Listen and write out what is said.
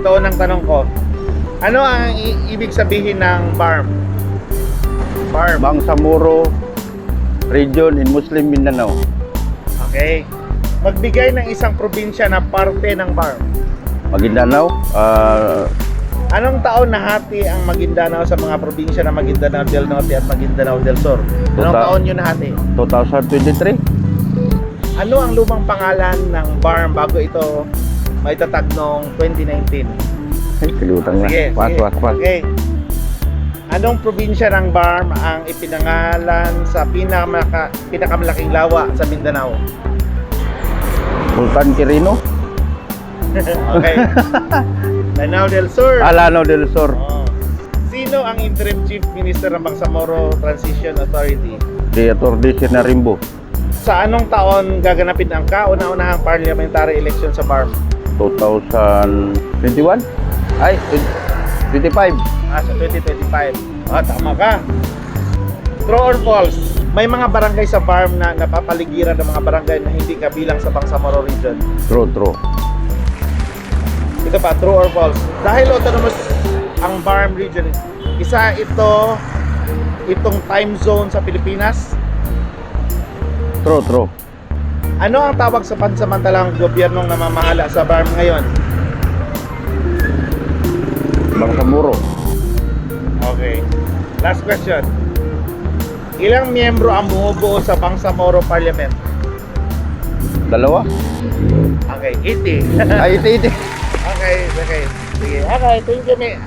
Ito unang tanong ko. Ano ang ibig sabihin ng BARM? BARM. Bangsamoro region in Muslim Mindanao. Okay. Magbigay ng isang probinsya na parte ng BARM. Maguindanao, ah, Anong taon nahati ang Maguindanao sa mga probinsya ng Maguindanao del Norte at Maguindanao del Sur? Anong Tota- taon yun nahati? 2023. Ano ang lumang pangalan ng BARM bago ito maitatag noong 2019? Ay, kalimutan na. Sige, Pas, sige. pas, pas. Okay. Anong probinsya ng BARM ang ipinangalan sa pinakamaka, pinakamalaking lawa sa Mindanao? Sultan Quirino, Okay. Lanao del Sur. Alano del Sur, Oh. Sino ang interim chief minister ng Bangsamoro Transition Authority? Theater de Sinarimbo, Sa anong taon gaganapin ang kauna-unahang parliamentary election sa BARM? 2021? Ay, 25. Ah, sa 2025. Ah, tama ka. True or false? May mga barangay sa BARM na napapaligiran ng mga barangay na hindi kabilang sa Bangsamoro region. True, true. Ito pa, true or false? Dahil autonomous ang BARM region, isa ito itong time zone sa Pilipinas. True, true. Ano ang tawag sa pansamantalang gobyernong namamahala sa BARM ngayon? Bangsamoro, Okay. Last question. Ilang miyembro ang bumubuo sa Bangsamoro Parliament? dalawa. Okay, 80. Ay, iti, iti. okay, okay. Sige. Okay, thank you, mate.